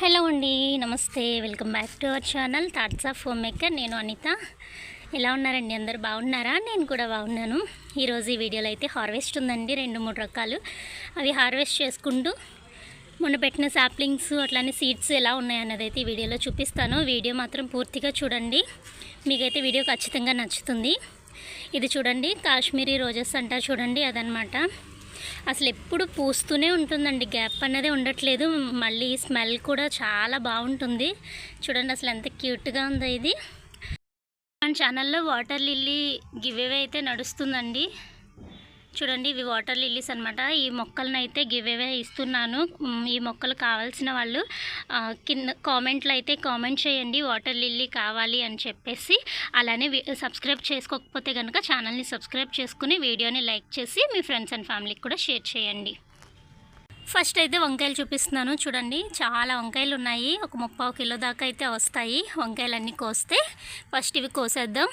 Hello అండి నమస్తే. Welcome back to our channel. Thoughts of homemaker నేను అనిత. ఎలా ఉన్నారండి? అందరు బాగున్నారా? నేను కూడా బాగున్నాను. ఈరోజు ఈ వీడియోలో అయితే హార్వెస్ట్ ఉందండి రెండు మూడు రకాలు. అవి హార్వెస్ట్ చేసుకుంటూ మొన్న పెట్టిన సాప్లింగ్స్ అట్లానే సీడ్స్ ఎలా ఉన్నాయన్నది అయితే ఈ వీడియోలో చూపిస్తాను. వీడియో మాత్రం పూర్తిగా చూడండి. మీకైతే వీడియో ఖచ్చితంగా నచ్చుతుంది. ఇది చూడండి కాశ్మీరీ రోజెస్ అంటారు చూడండి అదనమాట. అసలు ఎప్పుడు పూస్తూనే ఉంటుందండి. గ్యాప్ అనేది ఉండట్లేదు. మళ్ళీ స్మెల్ కూడా చాలా బాగుంటుంది. చూడండి అసలు ఎంత క్యూట్గా ఉందో ఇది. మన ఛానల్లో వాటర్ లిల్లీ గివ్ అయితే నడుస్తుందండి. చూడండి ఇవి వాటర్ లిల్లీస్ అనమాట ఈ మొక్కలను అయితే గివేవే ఇస్తున్నాను. ఈ మొక్కలు కావాల్సిన వాళ్ళు కింద కామెంట్లో అయితే కామెంట్ చేయండి వాటర్ లిల్లీ కావాలి అని చెప్పేసి. అలానే సబ్స్క్రైబ్ చేసుకోకపోతే కనుక ఛానల్ని సబ్స్క్రైబ్ చేసుకుని వీడియోని లైక్ చేసి మీ ఫ్రెండ్స్ అండ్ ఫ్యామిలీకి కూడా షేర్ చేయండి. ఫస్ట్ అయితే వంకాయలు చూపిస్తున్నాను. చూడండి చాలా వంకాయలు ఉన్నాయి. ఒక ముప్పావు కిలో దాకా అయితే వస్తాయి. వంకాయలన్నీ కోస్తే ఫస్ట్ ఇవి కోసేద్దాం.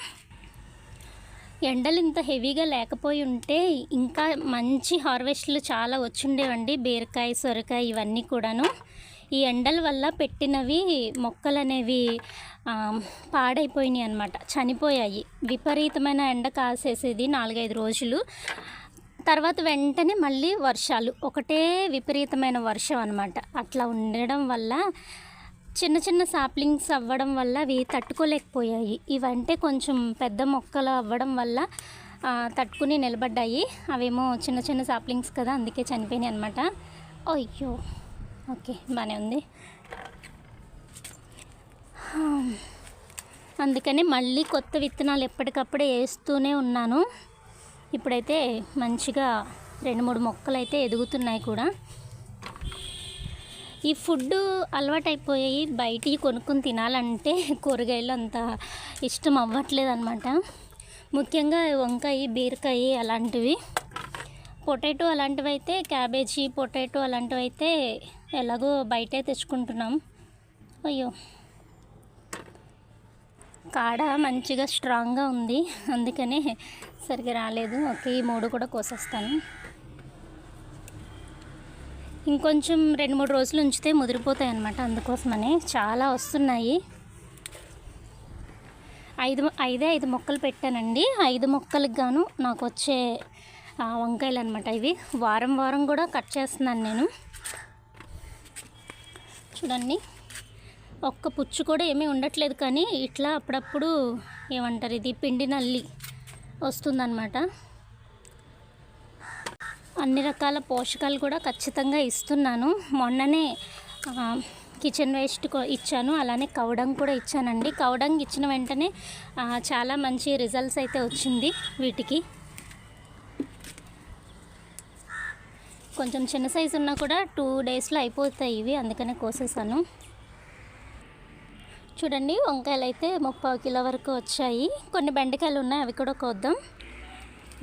ఎండలు ఇంత హెవీగా లేకపోయి ఉంటే ఇంకా మంచి హార్వెస్ట్లు చాలా వచ్చుండేవండి. బీరకాయ సొరకాయ ఇవన్నీ కూడాను. ఈ ఎండల వల్ల పెట్టినవి మొక్కలు అనేవి పాడైపోయినాయి అనమాట చనిపోయాయి. విపరీతమైన ఎండ కాసేసేది నాలుగైదు రోజులు. తర్వాత వెంటనే మళ్ళీ వర్షాలు. ఒకటే విపరీతమైన వర్షం అనమాట అట్లా ఉండడం వల్ల చిన్న చిన్న సాప్లింగ్స్ అవ్వడం వల్ల అవి తట్టుకోలేకపోయాయి. ఇవంటే కొంచెం పెద్ద మొక్కలు అవ్వడం వల్ల తట్టుకుని నిలబడ్డాయి. అవేమో చిన్న చిన్న సాప్లింగ్స్ కదా అందుకే చనిపోయినాయి అనమాట అయ్యో ఓకే బాగానే ఉంది. అందుకని మళ్ళీ కొత్త విత్తనాలు ఎప్పటికప్పుడే వేస్తూనే ఉన్నాను. ఇప్పుడైతే మంచిగా రెండు మూడు మొక్కలు అయితే ఎదుగుతున్నాయి కూడా. ఈ ఫుడ్ అలవాటైపోయాయి. బయటికి కొనుక్కొని తినాలంటే కూరగాయలు అంత ఇష్టం అవ్వట్లేదు అనమాట ముఖ్యంగా వంకాయ బీరకాయ అలాంటివి. పొటాటో అలాంటివి అయితే క్యాబేజీ పొటాటో అలాంటివి అయితే ఎలాగో బయటే తెచ్చుకుంటున్నాం. అయ్యో. కాడ మంచిగా స్ట్రాంగ్గా ఉంది. అందుకనే సరిగ్గా రాలేదు. ఓకే ఈ మూడు కూడా కోసేస్తాను. ఇంకొంచెం రెండు మూడు రోజులు ఉంచితే ముదిరిపోతాయి అన్నమాట అందుకోసమని. చాలా వస్తున్నాయి. ఐదు ఐదే ఐదు మొక్కలు పెట్టానండి. ఐదు మొక్కలకు గాను నాకు వచ్చే వంకాయలు అనమాట ఇవి. వారం వారం కూడా కట్ చేస్తున్నాను నేను. చూడండి. ఒక్క పుచ్చు కూడా ఏమీ ఉండట్లేదు కానీ ఇట్లా అప్పుడప్పుడు ఏమంటారు ఇది పిండి నల్లి వస్తుందన్నమాట. అన్ని రకాల పోషకాలు కూడా ఖచ్చితంగా ఇస్తున్నాను. మొన్ననే కిచెన్ వేస్ట్ ఇచ్చాను. అలానే కౌడంగ్ కూడా ఇచ్చానండి. కౌడంగ్ ఇచ్చిన వెంటనే చాలా మంచి రిజల్ట్స్ అయితే వచ్చింది వీటికి. కొంచెం చిన్న సైజు ఉన్నా కూడా టూ డేస్లో అయిపోతాయి ఇవి. అందుకనే కోసేసాను. చూడండి వంకాయలు అయితే ముప్పై కిలో వరకు వచ్చాయి. కొన్ని బెండకాయలు ఉన్నాయి అవి కూడా కోద్దాం.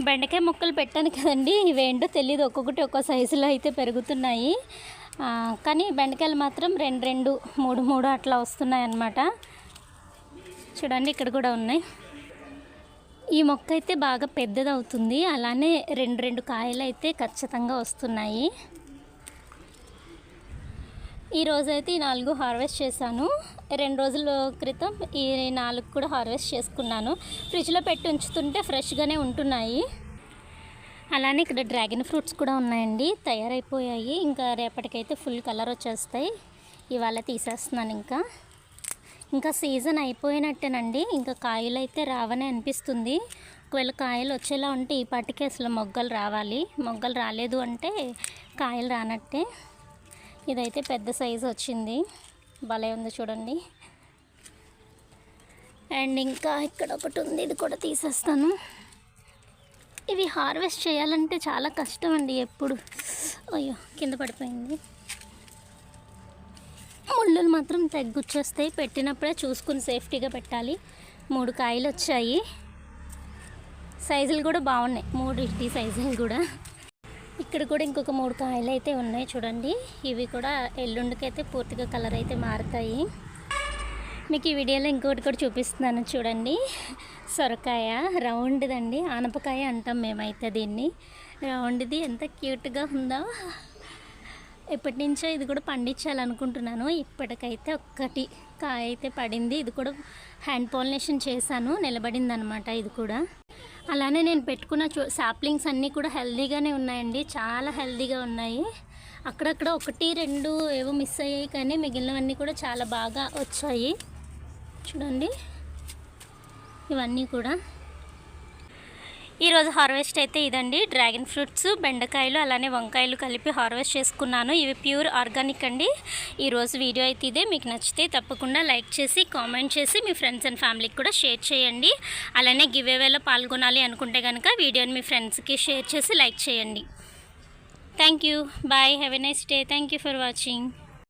బెండకాయ ముక్కలు పెట్టాను కదండి. ఇవేంటో తెలియదు ఒక్కొక్కటి ఒక్కో సైజులో అయితే పెరుగుతున్నాయి. కానీ బెండకాయలు మాత్రం రెండు రెండు మూడు మూడు అట్లా వస్తున్నాయి అన్నమాట చూడండి ఇక్కడ కూడా ఉన్నాయి. ఈ మొక్క అయితే బాగా పెద్దది అవుతుంది అలానే రెండు రెండు కాయలు అయితే ఖచ్చితంగా వస్తున్నాయి. ఈ రోజైతే ఈ నాలుగు హార్వెస్ట్ చేశాను. రెండు రోజుల క్రితం ఈ నాలుగు కూడా హార్వెస్ట్ చేసుకున్నాను. ఫ్రిడ్జ్లో పెట్టి ఉంచుతుంటే ఫ్రెష్గానే ఉంటున్నాయి. అలానే ఇక్కడ డ్రాగన్ ఫ్రూట్స్ కూడా ఉన్నాయండి. తయారైపోయాయి. ఇంకా రేపటికైతే ఫుల్ కలర్ వచ్చేస్తాయి. ఇవాళ తీసేస్తున్నాను ఇంకా. ఇంకా సీజన్ అయిపోయినట్టేనండి. ఇంకా కాయలు అయితే రావని అనిపిస్తుంది. ఒకవేళ కాయలు వచ్చేలా ఉంటే ఈ పాటికి అసలు మొగ్గలు రావాలి. మొగ్గలు రాలేదు అంటే కాయలు రానట్టే. ఇదైతే పెద్ద సైజు వచ్చింది. భలే ఉంది చూడండి. అండ్ ఇంకా ఇక్కడ ఒకటి ఉంది ఇది కూడా తీసేస్తాను. ఇవి హార్వెస్ట్ చేయాలంటే చాలా కష్టం అండి ఎప్పుడు. అయ్యో కింద పడిపోయింది. ముళ్ళులు మాత్రం తగ్గుచ్చేస్తాయి. పెట్టినప్పుడే చూసుకుని సేఫ్టీగా పెట్టాలి. మూడు కాయలు వచ్చాయి. సైజులు కూడా బాగున్నాయి. మూడు ఇట్టి సైజులు కూడా. ఇక్కడ కూడా ఇంకొక మూడు కాయలు అయితే ఉన్నాయి చూడండి. ఇవి కూడా ఎల్లుండికైతే పూర్తిగా కలర్ అయితే మారుతాయి. మీకు ఈ వీడియోలో ఇంకోటి కూడా చూపిస్తున్నాను చూడండి. సొరకాయ రౌండ్దండి. ఆనపకాయ అంటాం మేమైతే దీన్ని. రౌండ్ది ఎంత క్యూట్గా ఉందో. ఎప్పటి నుంచో ఇది కూడా పండించాలనుకుంటున్నాను. ఇప్పటికైతే ఒక్కటి కాయ అయితే పడింది. ఇది కూడా హ్యాండ్ పాలినేషన్ చేశాను. నిలబడింది అనమాట ఇది కూడా. అలానే నేను పెట్టుకున్న చూ సాప్లింగ్స్ అన్నీ కూడా హెల్దీగానే ఉన్నాయండి. చాలా హెల్దీగా ఉన్నాయి. అక్కడక్కడ ఒకటి రెండు ఏవో మిస్ అయ్యాయి కానీ మిగిలినవన్నీ కూడా చాలా బాగా వచ్చాయి. చూడండి. ఇవన్నీ కూడా. ఈరోజు హార్వెస్ట్ అయితే ఇదండి. డ్రాగన్ ఫ్రూట్స్ బెండకాయలు అలానే వంకాయలు కలిపి హార్వెస్ట్ చేసుకున్నాను. ఇవి ప్యూర్ ఆర్గానిక్ అండి. ఈరోజు వీడియో అయితే ఇదే. మీకు నచ్చితే తప్పకుండా లైక్ చేసి కామెంట్ చేసి మీ ఫ్రెండ్స్ అండ్ ఫ్యామిలీకి కూడా షేర్ చేయండి. అలానే గివ్ పాల్గొనాలి అనుకుంటే కనుక వీడియోని మీ ఫ్రెండ్స్కి షేర్ చేసి లైక్ చేయండి. Thank you. Bye. Have a nice day. Thank you for watching.